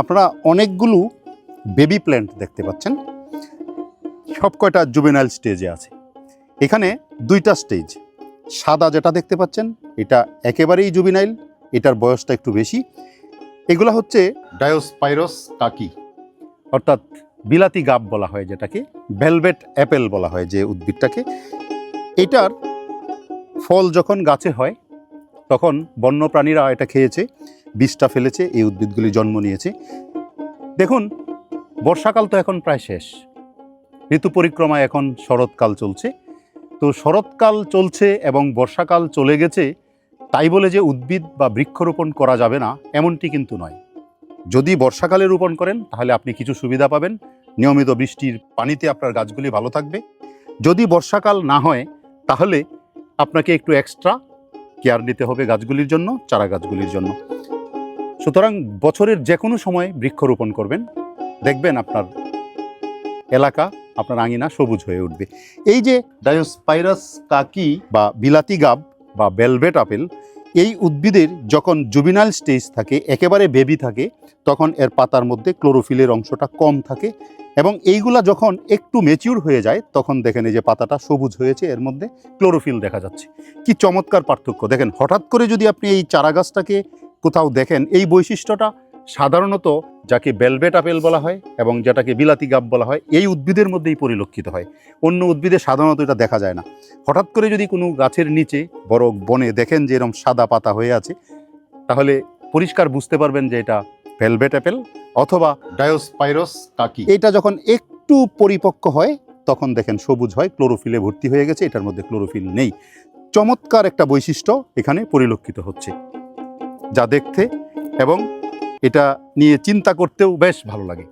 আপনারা অনেকগুলো baby plant দেখতে পাচ্ছেন। সব কয়টা জুবেনাইল স্টেজে আছে। এখানে দুইটা স্টেজ সাদা যেটা দেখতে পাচ্ছেন, এটা একেবারেই জুবিনাইল এটার বয়সটা একটু বেশি। এগুলা হচ্ছে ডায়োস্পাইরস কাকি, অর্থাৎ বিলাতি গাব বলা হয় যেটাকে ভেলভেট অ্যাপেল বলা হয় যে উদ্ভিদটাকে। এটার ফল যখন গাছে হয়, তখন বন্যপ্রাণীরা এটা খেয়েছে। বীজটা ফেলেছে, এই উদ্ভিদগুলি জন্ম নিয়েছে। দেখুন, বর্ষাকাল তো এখন প্রায় শেষ। ঋতু পরিক্রমায় এখন শরৎকাল চলছে। তো শরৎকাল চলছে এবং বর্ষাকাল চলে গেছে, তাই বলে যে উদ্ভিদ বা বৃক্ষরোপণ করা যাবে না, এমনটি কিন্তু নয়। যদি বর্ষাকালে রোপণ করেন, তাহলে আপনি কিছু সুবিধা পাবেন। নিয়মিত বৃষ্টির পানিতে আপনার গাছগুলি ভালো থাকবে। যদি বর্ষাকাল না হয়, তাহলে আপনাকে একটু এক্সট্রা কেয়ার নিতে হবে গাছগুলির জন্য চারা গাছগুলির জন্য। সুতরাং বছরের যে কোনো সময় বৃক্ষরোপণ করবেন। দেখবেন আপনার এলাকা, আপনার আঙিনা সবুজ হয়ে উঠবে। এই যে ডায়োস্পাইরাস কাকি বা বিলাতি গাব বা বেলভেট আপেল এই উদ্ভিদের যখন জুবিনাল স্টেজ থাকে, একেবারে বেবি থাকে, তখন এর পাতার মধ্যে ক্লোরোফিলের অংশটা কম থাকে এবং এইগুলা যখন একটু মেচিউর হয়ে যায়, তখন দেখেন এই যে পাতাটা সবুজ হয়েছে, এর মধ্যে ক্লোরোফিল দেখা যাচ্ছে। কি চমৎকার পার্থক্য। দেখেন, হঠাৎ করে যদি আপনি এই চারা গাছটাকে কোথাও দেখেন, এই বৈশিষ্ট্যটা সাধারণত যাকে বেলভেট আপেল বলা হয় এবং যেটাকে বিলাতি গাব বলা হয়, এই উদ্ভিদের মধ্যেই পরিলক্ষিত হয়। অন্য উদ্ভিদে সাধারণত এটা দেখা যায় না। হঠাৎ করে যদি কোনো গাছের নিচে বড় বনে দেখেন যে এরকম সাদা পাতা হয়ে আছে, তাহলে পরিষ্কার বুঝতে পারবেন যে এটা ভেলভেট অ্যাপেল অথবা ডায়োস্পাইরস কাকি। এটা যখন একটু পরিপক্ক হয়, তখন দেখেন সবুজ হয়, ক্লোরোফিলে ভর্তি হয়ে গেছে, এটার মধ্যে ক্লোরোফিল নেই। চমৎকার একটা বৈশিষ্ট্য এখানে পরিলক্ষিত হচ্ছে। যা দেখতে এবং এটা নিয়ে চিন্তা করতেও বেশ ভালো লাগে।